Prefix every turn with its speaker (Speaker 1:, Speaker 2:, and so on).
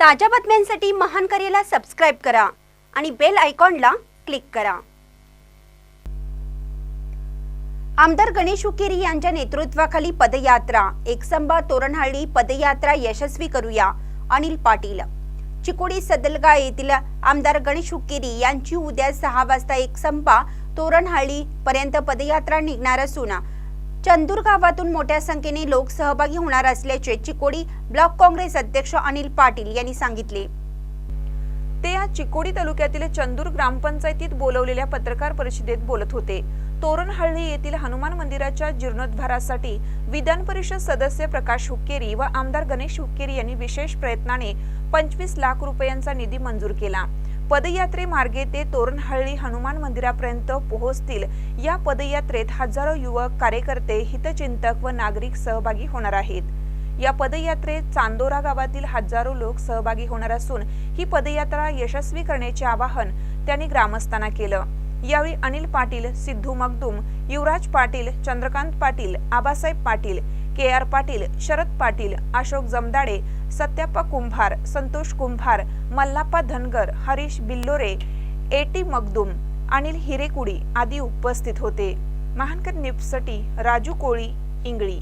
Speaker 1: ताज्या बातम्यांसाठी महान करेला सबस्क्राईब करा आणि बेल आयकॉनला क्लिक करा. आमदार गणेश उकेरी यांच्या नेतृत्वाखाली पदयात्रा. एकसंबा तोरणहाळी पदयात्रा यशस्वी करूया अनिल पाटील. चिकोडी सदलगा येथील आमदार गणेश हुक्केरी यांची उद्या सहा वाजता एकसंबा तोरणहाळी पर्यंत पदयात्रा निघणार असून चंदूर गावातून मोठ्या संख्येने लोक सहभागी होणार असल्याचे चिकोडी ब्लॉक काँग्रेस अध्यक्ष अनिल पाटील यांनी सांगितले.
Speaker 2: ते आज चिकोडी तालुक्यातील चंदूर ग्रामपंचायतीत बोलवलेल्या पत्रकार परिषदेत बोलत होते. तोरणहळ्ळी येथील हनुमान मंदिराच्या जीर्णोद्धारासाठी विधान परिषद सदस्य प्रकाश हुक्केरी व आमदार गणेश हुक्केरी यांनी विशेष प्रयत्नाने पंचवीस लाख रुपयांचा निधी मंजूर केला. पदयात्रेमार्गे ते तोरणहळ्ळी हनुमान मंदिरापर्यंत पोहोचतील. या पदयात्रेत हजारो युवक कार्यकर्ते हितचिंतक व नागरिक सहभागी होणार आहेत. या पदयात्रेत चांदोरा गावातील हजारो लोक सहभागी होणार असून ही पदयात्रा यशस्वी करण्याचे आवाहन त्यांनी ग्रामस्थांना केलं. यावेळी Anil Patil Siddhu Magdum Yuvraj Patil Chandrakant Patil Abasaheb Patil K R Patil Sharad Patil Ashok Jamdade Satyappa Kumbhar Santosh Kumbhar Mallappa Dhangar Harish Billore A T Anil Hirekudi आदी उपस्थित होते. महानकर निपसटी राजू कोळी इंगळी.